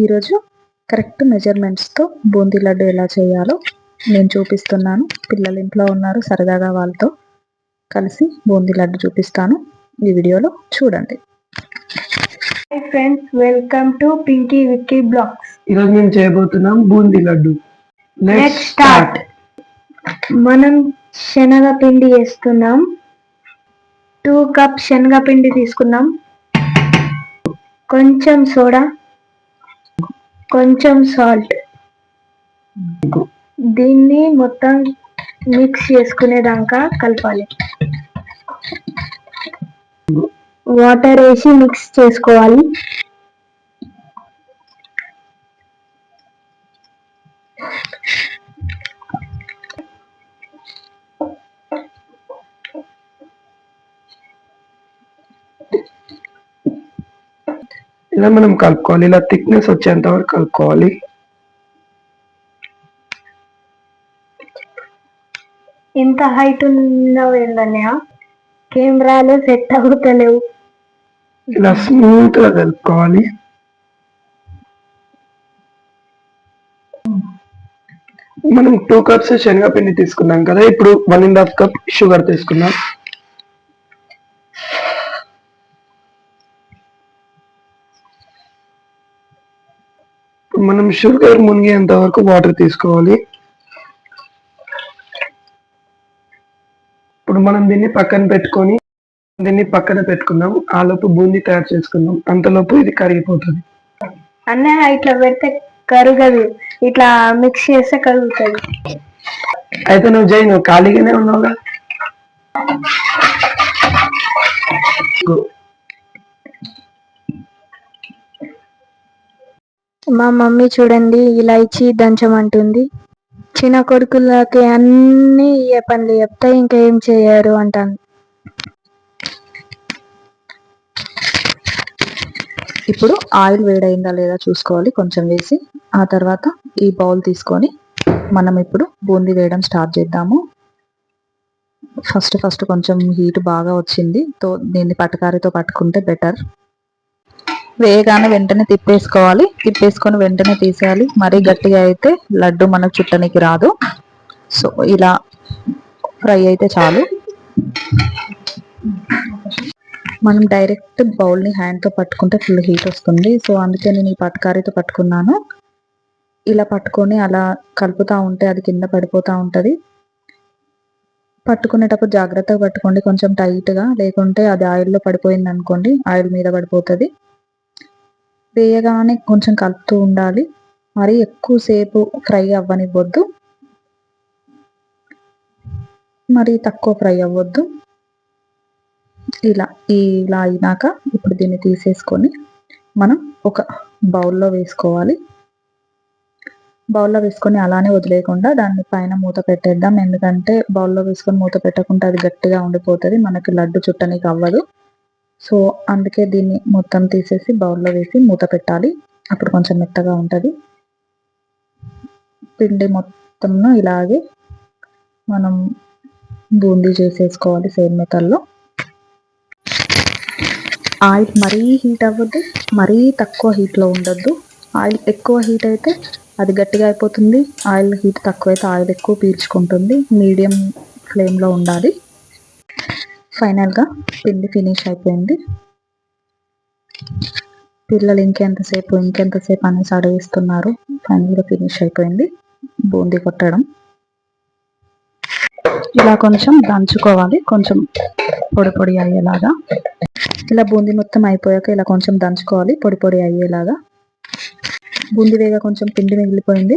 ఈరోజు కరెక్ట్ మెజర్మెంట్స్తో బూందీ లడ్డు ఎలా చేయాలో నేను చూపిస్తున్నాను. పిల్లలు ఇంట్లో ఉన్నారు సరదాగా వాళ్ళతో కలిసి బూందీ లడ్డు చూపిస్తాను. ఈ వీడియోలో చూడండి. Hi friends welcome to Pinky Vicky blogs. ఈరోజు మేము చేయబోతున్నాం బూందీ లడ్డు. లెట్స్ స్టార్ట్ మనం శనగపిండి వేస్తున్నాం. టూ కప్ శనగపిండి తీసుకున్నాం. కొంచెం సోడా కొంచెం సాల్ట్ దీన్ని మొత్తం మిక్స్ చేసుకునేదాకా కలపాలి. వాటర్ వేసి మిక్స్ చేసుకోవాలి. ఇలా మనం కలుపుకోవాలి. ఇలా థిక్నెస్ వచ్చేంత వరకు కలుపుకోవాలి. ఇంత హైట్ ఉన్నావు ఏందన్నయ్య కెమెరాలో సెట్ అవుతలేవు. ఇలా స్మూత్గా కలుపుకోవాలి. మనం టూ కప్స్ శనగపిండి తీసుకున్నాం కదా. ఇప్పుడు one and half cup sugar తీసుకున్నాం. మనం షుగర్ మునిగేంత వరకు వాటర్ తీసుకోవాలి. ఇప్పుడు మనం దీన్ని పక్కన పెట్టుకొని దీన్ని పక్కన పెట్టుకుందాం. ఆ లోపు బూందీ తయారు చేసుకుందాం. అంతలోపు ఇది కరిగిపోతుంది. అన్నయ్య ఇట్లా పెడితే కరగదు. ఇట్లా మిక్స్ చేస్తే కరుగుతుంది. అయితే నువ్వు జై నువ్వు ఖాళీగానే ఉన్నావుగా? మా మమ్మీ చూడండి ఇలా ఇచ్చి దంచమంటుంది చిన్న కొడుకులకి అన్ని ఏ పనులు చెప్తే ఇంకా ఏం చేయరు అంటాను ఇప్పుడు ఆయిల్ వేడైందా లేదా చూసుకోవాలి కొంచెం వేసి. ఆ తర్వాత ఈ బౌల్ తీసుకొని మనం ఇప్పుడు బూందీ వేయడం స్టార్ట్ చేద్దాము. ఫస్ట్ ఫస్ట్ కొంచెం హీట్ బాగా వచ్చింది. తో దీన్ని పటకారితో పట్టుకుంటే బెటర్. వేయగానే వెంటనే తిప్పేసుకోవాలి. తిప్పేసుకొని వెంటనే తీసేయాలి. మరీ గట్టిగా అయితే లడ్డు మన చుట్టనికి రాదు. సో ఇలా ఫ్రై అయితే చాలు. మనం డైరెక్ట్ బౌల్ని హ్యాండ్తో పట్టుకుంటే ఫుల్ హీట్ వస్తుంది. సో అందుకే నేను ఈ పట్కారీతో పట్టుకున్నాను. ఇలా పట్టుకొని అలా కలుపుతూ ఉంటే అది కింద పడిపోతూ ఉంటుంది. పట్టుకునేటప్పుడు జాగ్రత్తగా పట్టుకోండి. కొంచెం టైట్గా. లేకుంటే అది ఆయిల్లో పడిపోయింది అనుకోండి ఆయిల్ మీద పడిపోతుంది. వేయగానే కొంచెం కలుపుతూ ఉండాలి. మరి ఎక్కువసేపు ఫ్రై అవ్వనివ్వద్దు. మరి తక్కువ ఫ్రై అవ్వద్దు. ఇలా ఇలా అయినాక ఇప్పుడు దీన్ని తీసేసుకొని మనం ఒక బౌల్లో వేసుకోవాలి. బౌల్లో వేసుకొని అలానే వదిలేయకుండా దాన్ని పైన మూత పెట్టేద్దాం. ఎందుకంటే బౌల్లో వేసుకొని మూత పెట్టకుండా అది గట్టిగా ఉండిపోతుంది. మనకి లడ్డు చుట్టనికి అవ్వదు. సో అందుకే దీన్ని మొత్తం తీసేసి బౌల్లో వేసి మూత పెట్టాలి. అప్పుడు కొంచెం మెత్తగా ఉంటుంది. పిండి మొత్తంను ఇలాగే మనం బూందీ చేసేసుకోవాలి సేమ్ మెథడ్లో. ఆయిల్ మరీ హీట్ అవ్వద్దు మరీ తక్కువ హీట్లో ఉండొద్దు. ఆయిల్ ఎక్కువ హీట్ అయితే అది గట్టిగా అయిపోతుంది. ఆయిల్ హీట్ తక్కువ అయితే ఆయిల్ ఎక్కువ పీల్చుకుంటుంది. మీడియం ఫ్లేమ్లో ఉండాలి. ఫైనల్గా పిండి ఫినిష్ అయిపోయింది. పిల్లలు ఇంకెంతసేపు ఇంకెంతసేపు అనేసి అడిగిస్తున్నారు. ఫైనల్గా ఫినిష్ అయిపోయింది. బూందీ కొట్టడం. ఇలా కొంచెం దంచుకోవాలి. కొంచెం పొడి పొడి అయ్యేలాగా. ఇలా బూందీ మొత్తం అయిపోయాక ఇలా కొంచెం దంచుకోవాలి. పొడి పొడి అయ్యేలాగా. బూందీ వేగ కొంచెం పిండి మిగిలిపోయింది.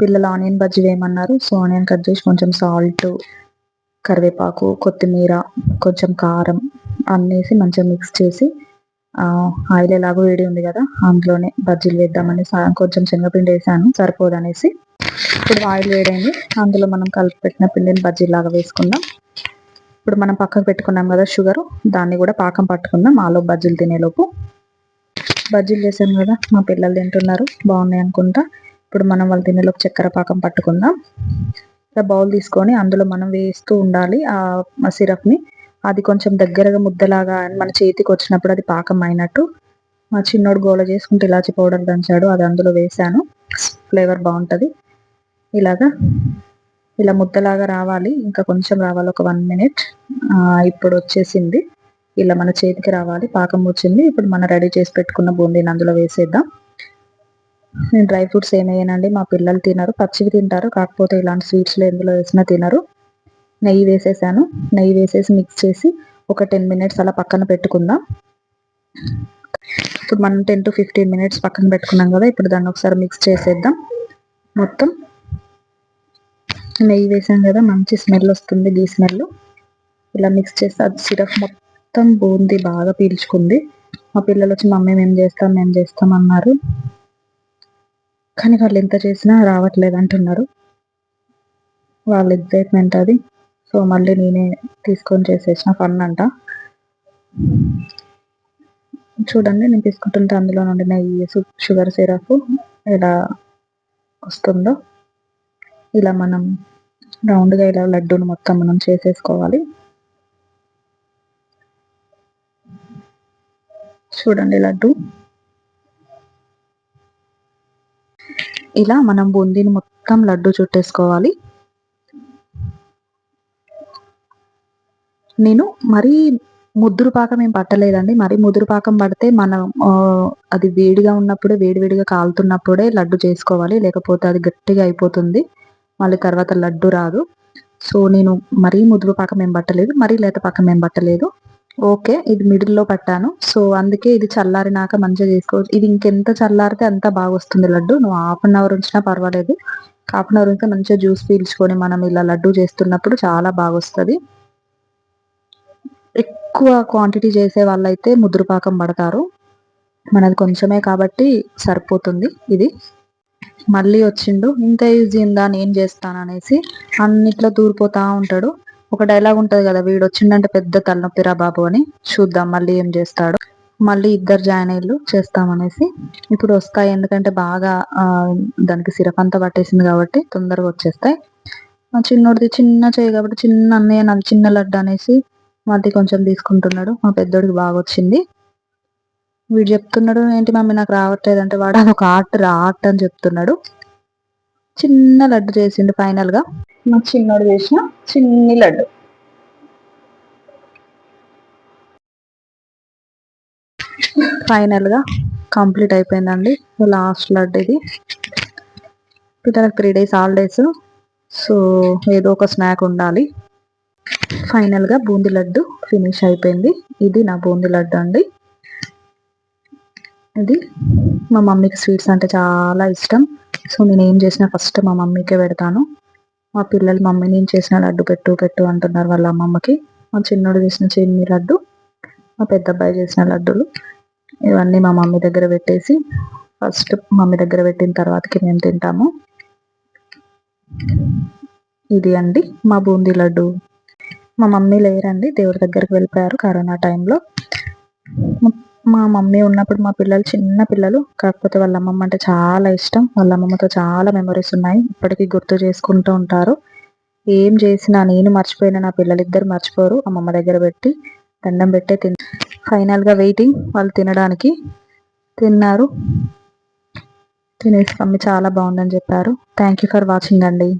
పిల్లలు ఆనియన్ బజ్జీ వేయమన్నారు. సో ఆనియన్ కట్ చేసి కొంచెం సాల్ట్ కరివేపాకు కొత్తిమీర కొంచెం కారం అన్నేసి మంచిగా మిక్స్ చేసి ఆయిల్ ఎలాగో వేడి ఉంది కదా అందులోనే బజ్జీలు వేద్దామని కొంచెం శనగపిండి వేసాను సరిపోదు అనేసి ఇప్పుడు ఆయిల్ వేడైంది అందులో మనం కలిపి పెట్టిన పిండిని బజ్జీలాగా వేసుకుందాం. ఇప్పుడు మనం పక్కకు పెట్టుకున్నాం కదా షుగర్ దాన్ని కూడా పాకం పట్టుకుందాం ఆలో బజ్జీలు తినేలోపు. బజ్జీలు చేసాం కదా మా పిల్లలు తింటున్నారు బాగున్నాయి అనుకుంటా. ఇప్పుడు మనం వాళ్ళు తినేలోపు చక్కెర పాకం పట్టుకుందాం. ఇలా బౌల్ తీసుకొని అందులో మనం వేస్తూ ఉండాలి ఆ సిరప్ని అది కొంచెం దగ్గరగా ముద్దలాగా మన చేతికి వచ్చినప్పుడు అది పాకం అయినట్టు మా చిన్నోడు గోల చేసుకుంటే ఇలాచి పౌడర్ దంచాడు. అది అందులో వేసాను. ఫ్లేవర్ బాగుంటుంది. ఇలాగా ఇలా ముద్దలాగా రావాలి. ఇంకా కొంచెం రావాలి. ఒక వన్ మినిట్. ఇప్పుడు వచ్చేసింది. ఇలా మన చేతికి రావాలి. పాకం వచ్చింది. ఇప్పుడు మనం రెడీ చేసి పెట్టుకున్న బూందీని అందులో వేసేద్దాం. నేను డ్రై ఫ్రూట్స్ ఏమేయనండి మా పిల్లలు తినరు. పచ్చివి తింటారు. కాకపోతే ఇలాంటి స్వీట్స్లో ఎందులో వేసినా తినరు. నెయ్యి వేసేసాను. నెయ్యి వేసేసి మిక్స్ చేసి ఒక టెన్ మినిట్స్ అలా పక్కన పెట్టుకుందాం. ఇప్పుడు మనం టెన్ టు ఫిఫ్టీన్ మినిట్స్ పక్కన పెట్టుకున్నాం కదా ఇప్పుడు దాన్ని ఒకసారి మిక్స్ చేసేద్దాం. మొత్తం నెయ్యి వేసాం కదా మంచి స్మెల్ వస్తుంది గీ స్మెల్. ఇలా మిక్స్ చేస్తే అది సిరప్ మొత్తం బూంది బాగా పీల్చుకుంది. మా పిల్లలు వచ్చి మమ్మీ మేము చేస్తాం మేము చేస్తాం అన్నారు. కానీ వాళ్ళు ఎంత చేసినా రావట్లేదు అంటున్నారు. వాళ్ళ ఎగ్జైట్మెంట్ అది. సో మళ్ళీ నేనే తీసుకొని చేసేసిన ఫన్ అంట. చూడండి నేను తీసుకుంటుంటే అందులో నుండి నెయ్యి షుగర్ సిరప్ ఎలా వస్తుందో. ఇలా మనం రౌండ్గా ఇలా లడ్డూను మొత్తం మనం చేసేసుకోవాలి. చూడండి లడ్డు. ఇలా మనం బూందీని మొత్తం లడ్డు చుట్టేసుకోవాలి. నేను మరీ ముద్దురు పాకం ఏం పట్టలేదండి. మరి ముదురు పాకం పడితే మనం అది వేడిగా ఉన్నప్పుడే వేడివేడిగా కాలుతున్నప్పుడే లడ్డు చేసుకోవాలి. లేకపోతే అది గట్టిగా అయిపోతుంది. మళ్ళీ తర్వాత లడ్డు రాదు. సో నేను మరీ ముదురు పాకం ఏం పట్టలేదు. మరీ లేత పాకం ఏం పట్టలేదు. ఓకే ఇది మిడిల్లో పట్టాను. సో అందుకే ఇది చల్లారినాక మంచిగా చేసుకోవచ్చు. ఇది ఇంకెంత చల్లారితే అంత బాగా వస్తుంది లడ్డు. నువ్వు హాఫ్ అన్ అవర్ ఉంచినా పర్వాలేదు. హాఫ్ అన్ అవర్ ఉంటే మంచిగా జ్యూస్ పీల్చుకొని మనం ఇలా లడ్డు చేస్తున్నప్పుడు చాలా బాగా వస్తుంది ఎక్కువ క్వాంటిటీ చేసే వాళ్ళైతే ముద్రపాకం పడతారు. మనది కొంచెమే కాబట్టి సరిపోతుంది ఇది. మళ్ళీ వచ్చిండు ఇంత ఈజీ ఉందా? నేను చేస్తాను అనేసి అన్నిట్లో దూరిపోతా ఉంటాడు. ఒక డైలాగ్ ఉంటది కదా వీడు వచ్చిండంటే పెద్ద తలనొప్పిరా బాబు అని చూద్దాం మళ్ళీ ఏం చేస్తాడు. మళ్ళీ ఇద్దరు జాయిన్ అయ్యి చేస్తామనేసి ఇప్పుడు వస్తాయి. ఎందుకంటే బాగా దానికి సిరప్ అంతా పట్టేసింది కాబట్టి తొందరగా వచ్చేస్తాయి. మా చిన్నోడిది చిన్న చేయి కాబట్టి చిన్న అన్నయ్య నాది చిన్న లడ్డు అనేసి మళ్ళీ కొంచెం తీసుకుంటున్నాడు. మా పెద్దోడికి బాగా వచ్చింది. వీడు చెప్తున్నాడు ఏంటి మమ్మీ నాకు రావట్లేదు అంటే వాడు ఒక ఆర్ట్ రా ఆర్ట్ అని చెప్తున్నాడు. చిన్న లడ్డు చేసిండు ఫైనల్గా మా చిన్నోడు చేసిన చిన్ని లడ్డు. ఫైనల్గా కంప్లీట్ అయిపోయిందండి. లాస్ట్ లడ్డు ఇది. పిల్లలకు త్రీ డేస్ హాలిడేస్. సో ఏదో ఒక స్నాక్ ఉండాలి. ఫైనల్గా బూందీ లడ్డు ఫినిష్ అయిపోయింది. ఇది నా బూందీ లడ్డు అండి. ఇది మా మమ్మీకి స్వీట్స్ అంటే చాలా ఇష్టం. సో నేను ఏం చేసినా ఫస్ట్ మా మమ్మీకే పెడతాను. మా పిల్లలు మమ్మీ నేను చేసిన లడ్డు పెట్టు పెట్టు అంటున్నారు వాళ్ళ అమ్మమ్మకి. మా చిన్నోడు చేసిన చిన్ని లడ్డు మా పెద్ద అబ్బాయి చేసిన లడ్డులు. ఇవన్నీ మా మమ్మీ దగ్గర పెట్టేసి ఫస్ట్ మమ్మీ దగ్గర పెట్టిన తర్వాతకి మేము తింటాము. ఇది అండి మా బూందీ లడ్డు. మా మమ్మీ లేరండి దేవుడి దగ్గరికి వెళ్ళిపోయారు కరోనా టైంలో. మా మమ్మీ ఉన్నప్పుడు మా పిల్లలు చిన్న పిల్లలు కాకపోతే వాళ్ళ అమ్మమ్మ అంటే చాలా ఇష్టం. వాళ్ళ అమ్మమ్మతో చాలా మెమరీస్ ఉన్నాయి. ఇప్పటికీ గుర్తు చేసుకుంటూ ఉంటారు. ఏం చేసినా నేను మర్చిపోయినా నా పిల్లలిద్దరు మర్చిపోరు. అమ్మమ్మ దగ్గర పెట్టి దండం పెట్టే తిన ఫైనల్గా వెయిటింగ్. వాళ్ళు తినడానికి తిన్నారు. తినేసి మమ్మీ చాలా బాగుందని చెప్పారు. థ్యాంక్ యూ ఫర్ వాచింగ్ అండి.